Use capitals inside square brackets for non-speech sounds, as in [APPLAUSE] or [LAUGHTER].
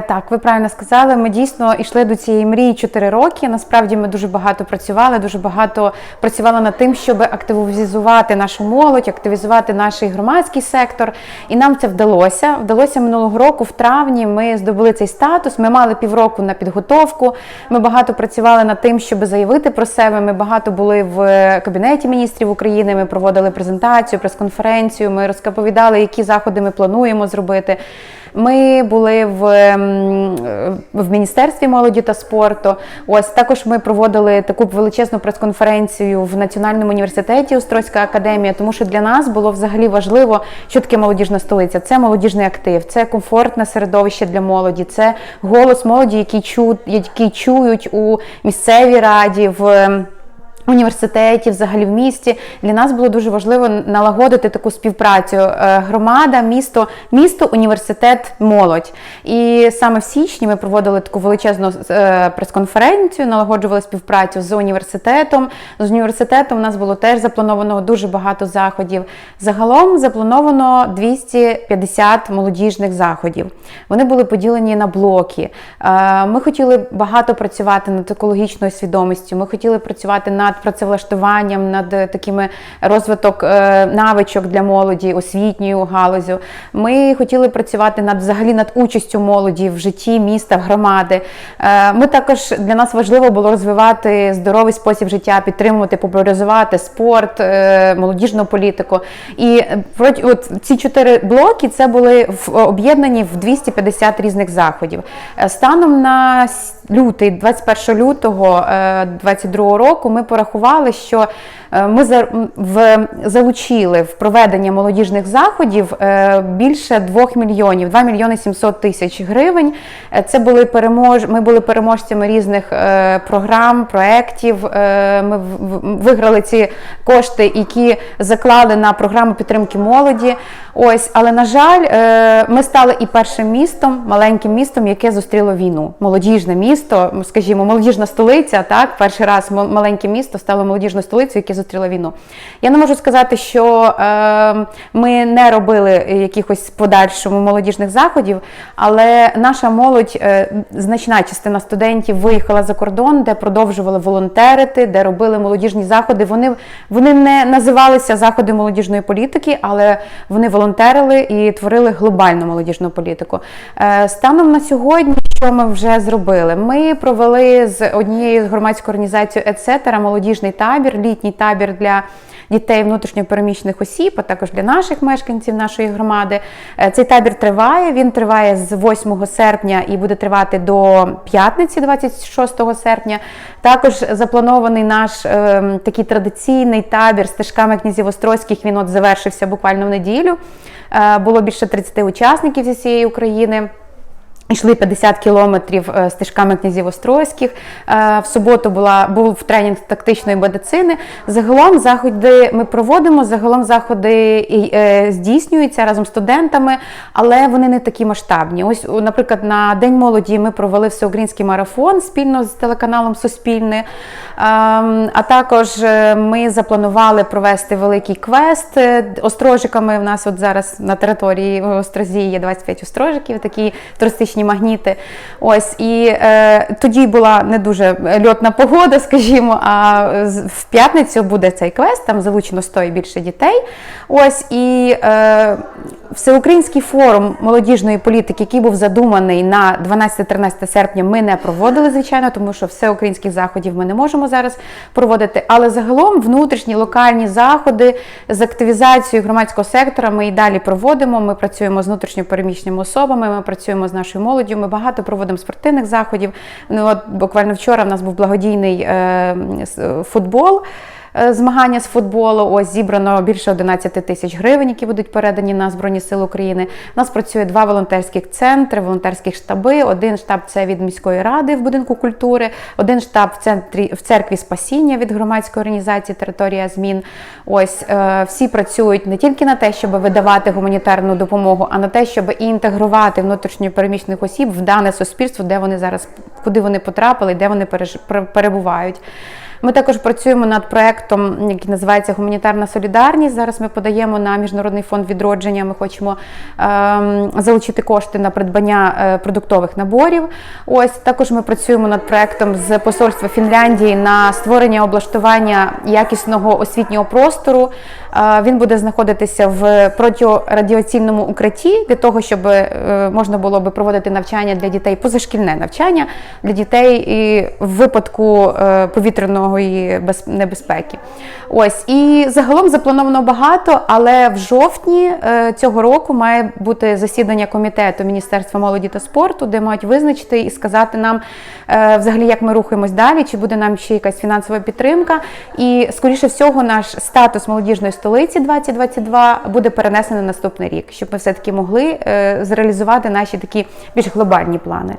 Так, ви правильно сказали. Ми дійсно йшли до цієї мрії 4 роки. Насправді ми дуже багато працювали, дуже багато працювали над тим, щоб активізувати нашу молодь, активізувати наш громадський сектор. І нам це вдалося. Вдалося минулого року, в травні. Ми здобули цей статус. Ми мали півроку на підготовку. Ми багато працювали над тим, щоб заявити про себе. Ми багато були в кабінеті міністрів України. Ми проводили презентацію, прес-конференцію. Ми розповідали, які заходи ми плануємо зробити. Ми були в, в міністерстві молоді та спорту. Ось також ми проводили таку величезну прес-конференцію в Національному університеті Острозька академія, тому що для нас було взагалі важливо, що таке молодіжна столиця. Це молодіжний актив, це комфортне середовище для молоді, це голос молоді, який чують у місцевій раді. в університеті, взагалі в місті. Для нас було дуже важливо налагодити таку співпрацю. Е, Громада, місто, місто, університет, молодь. І саме в січні ми проводили таку величезну е, прес-конференцію, налагоджували співпрацю з університетом. З університетом у нас було теж заплановано дуже багато заходів. Загалом заплановано 250 молодіжних заходів. Вони були поділені на блоки. Е, Ми хотіли багато працювати над екологічною свідомістю. Ми хотіли працювати над працевлаштуванням, над е, такими розвиток е, навичок для молоді, освітньою галузю. Ми хотіли працювати над взагалі над участю молоді в житті міста, громади. Е, Ми також для нас важливо було розвивати здоровий спосіб життя, підтримувати, популяризувати спорт, молодіжну політику. І от ці чотири блоки це були об'єднані в 250 різних заходів. Станом на лютий, 21 лютого 2022 року, ми порахували, що е, ми залучили в проведення молодіжних заходів е, більше 2 мільйонів, 2 мільйони 700 тисяч гривень. Е, Це були перемож... Ми були переможцями різних програм, проєктів. Ми виграли ці кошти, які заклали на програму підтримки молоді. Ось, але на жаль, е, ми стали і першим містом, маленьким містом, яке зустріло війну. Молодіжне місто, скажімо, молодіжна столиця. Так, перший раз маленьке місто стало молодіжною столицею, яке зустріло війну. Я не можу сказати, що е, ми не робили якихось подальшому молодіжних заходів, але наша молодь, е, значна частина студентів виїхала за кордон, де продовжували волонтерити, де робили молодіжні заходи. Вони, вони не називалися заходи молодіжної політики, але вони волонтерили і творили глобальну молодіжну політику. Е, Станом на сьогодні, що ми вже зробили? Ми провели з однією громадською організацією «Ецетера» молодіжний табір, літній табір для дітей внутрішньопереміщених осіб, а також для наших мешканців нашої громади. Е, Цей табір триває. Він триває з 8 серпня і буде тривати до п'ятниці, 26 серпня. Також запланований наш е, такий традиційний табір стежками князів Острозьких. Він от завершився буквально в неділю. Е, Було більше 30 учасників зі всієї України. Йшли 50 кілометрів е, стежками князів Острозьких. Е, В суботу була був тренінг тактичної медицини. Загалом заходи ми проводимо. Загалом заходи е, здійснюються разом з студентами, але вони не такі масштабні. Ось, наприклад, на День молоді ми провели всеукраїнський марафон спільно з телеканалом Суспільне. Ем, А також ми запланували провести великий квест острожиками. У нас от зараз на території Острозі є 25 острожиків, такі туристичні магніти. Ось і е, тоді була не дуже льотна погода, [LAUGHS] скажімо. А в п'ятницю буде цей квест, там залучено 100 і більше дітей. Ось і е, всеукраїнський форум молодіжної політики, який був задуманий на 12-13 серпня, ми не проводили, звичайно, тому що всеукраїнських заходів ми не можемо зараз проводити. Але загалом внутрішні локальні заходи з активізацією громадського сектора ми і далі проводимо. Ми працюємо з внутрішньопереміщеними особами, ми працюємо з нашою молоддю. Ми багато проводимо спортивних заходів. Ну от буквально вчора в нас був благодійний е, футбол. Е, Змагання з футболу ось зібрано більше 11 тисяч гривень, які будуть передані на Збройні Сили України. У нас працює два волонтерських центри, волонтерські штаби. Один штаб це від міської ради в будинку культури, один штаб в центрі в церкві Спасіння від громадської організації Територія змін. Ось е, всі працюють не тільки на те, щоб видавати гуманітарну допомогу, а на те, щоб і інтегрувати внутрішньопереміщених осіб в дане суспільство, де вони зараз, куди вони потрапили, де вони перебувають. Ми також працюємо над проектом, який називається Гуманітарна солідарність. Зараз ми подаємо на міжнародний фонд відродження. Ми хочемо ем, залучити кошти на придбання е, продуктових наборів. Ось також ми працюємо над проектом з посольства Фінляндії на створення облаштування якісного освітнього простору. Е, Він буде знаходитися в протирадіаційному укритті для того, щоб е, можна було би проводити навчання для дітей, позашкільне навчання для дітей і в випадку е, повітряної без- небезпеки. Ось і загалом заплановано багато, але в жовтні е, цього року має бути засідання комітету Міністерства молоді та спорту, де мають визначити і сказати нам е, взагалі, як ми рухаємось далі, чи буде нам ще якась фінансова підтримка. І скоріше всього, наш статус молодіжної столиці 2022 буде перенесений на наступний рік, щоб ми все таки могли е, зреалізувати наші такі більш глобальні плани.